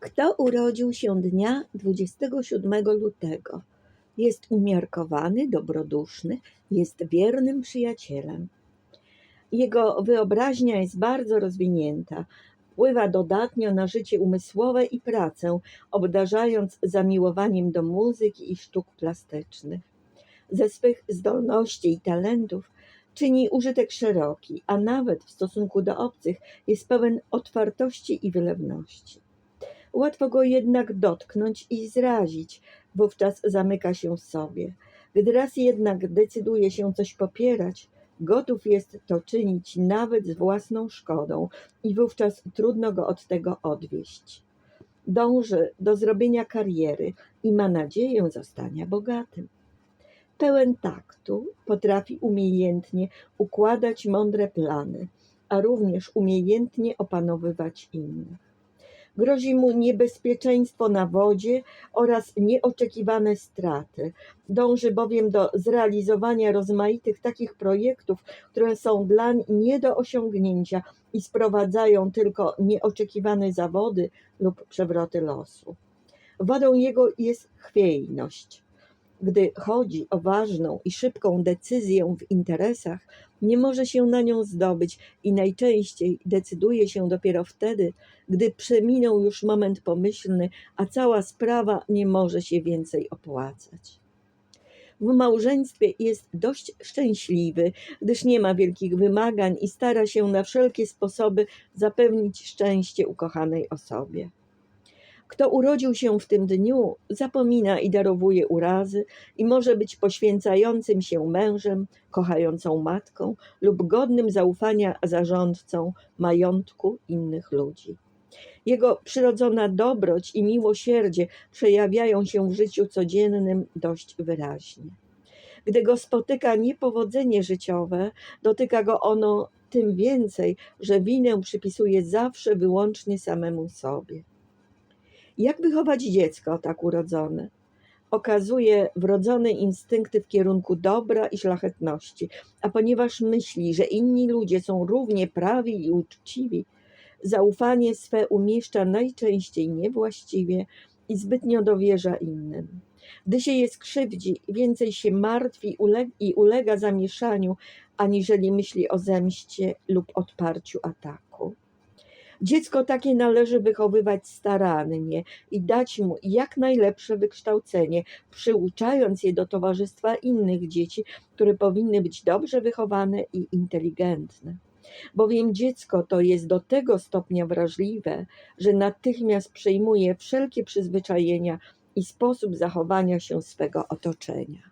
Kto urodził się dnia 27 lutego? Jest umiarkowany, dobroduszny, jest wiernym przyjacielem. Jego wyobraźnia jest bardzo rozwinięta. Wpływa dodatnio na życie umysłowe i pracę, obdarzając zamiłowaniem do muzyki i sztuk plastycznych. Ze swych zdolności i talentów czyni użytek szeroki, a nawet w stosunku do obcych jest pełen otwartości i wylewności. Łatwo go jednak dotknąć i zrazić, wówczas zamyka się sobie. Gdy raz jednak decyduje się coś popierać, gotów jest to czynić nawet z własną szkodą i wówczas trudno go od tego odwieść. Dąży do zrobienia kariery i ma nadzieję zostania bogatym. Pełen taktu potrafi umiejętnie układać mądre plany, a również umiejętnie opanowywać innych. Grozi mu niebezpieczeństwo na wodzie oraz nieoczekiwane straty. Dąży bowiem do zrealizowania rozmaitych takich projektów, które są dlań nie do osiągnięcia i sprowadzają tylko nieoczekiwane zawody lub przewroty losu. Wadą jego jest chwiejność. Gdy chodzi o ważną i szybką decyzję w interesach, nie może się na nią zdobyć i najczęściej decyduje się dopiero wtedy, gdy przeminął już moment pomyślny, a cała sprawa nie może się więcej opłacać. W małżeństwie jest dość szczęśliwy, gdyż nie ma wielkich wymagań i stara się na wszelkie sposoby zapewnić szczęście ukochanej osobie. Kto urodził się w tym dniu, zapomina i darowuje urazy i może być poświęcającym się mężem, kochającą matką lub godnym zaufania zarządcą majątku innych ludzi. Jego przyrodzona dobroć i miłosierdzie przejawiają się w życiu codziennym dość wyraźnie. Gdy go spotyka niepowodzenie życiowe, dotyka go ono tym więcej, że winę przypisuje zawsze wyłącznie samemu sobie. Jak wychować dziecko tak urodzone? Okazuje wrodzone instynkty w kierunku dobra i szlachetności, a ponieważ myśli, że inni ludzie są równie prawi i uczciwi, zaufanie swe umieszcza najczęściej niewłaściwie i zbytnio dowierza innym. Gdy się je skrzywdzi, więcej się martwi i ulega zamieszaniu, aniżeli myśli o zemście lub odparciu ataku. Dziecko takie należy wychowywać starannie i dać mu jak najlepsze wykształcenie, przyuczając je do towarzystwa innych dzieci, które powinny być dobrze wychowane i inteligentne. Bowiem dziecko to jest do tego stopnia wrażliwe, że natychmiast przejmuje wszelkie przyzwyczajenia i sposób zachowania się swego otoczenia.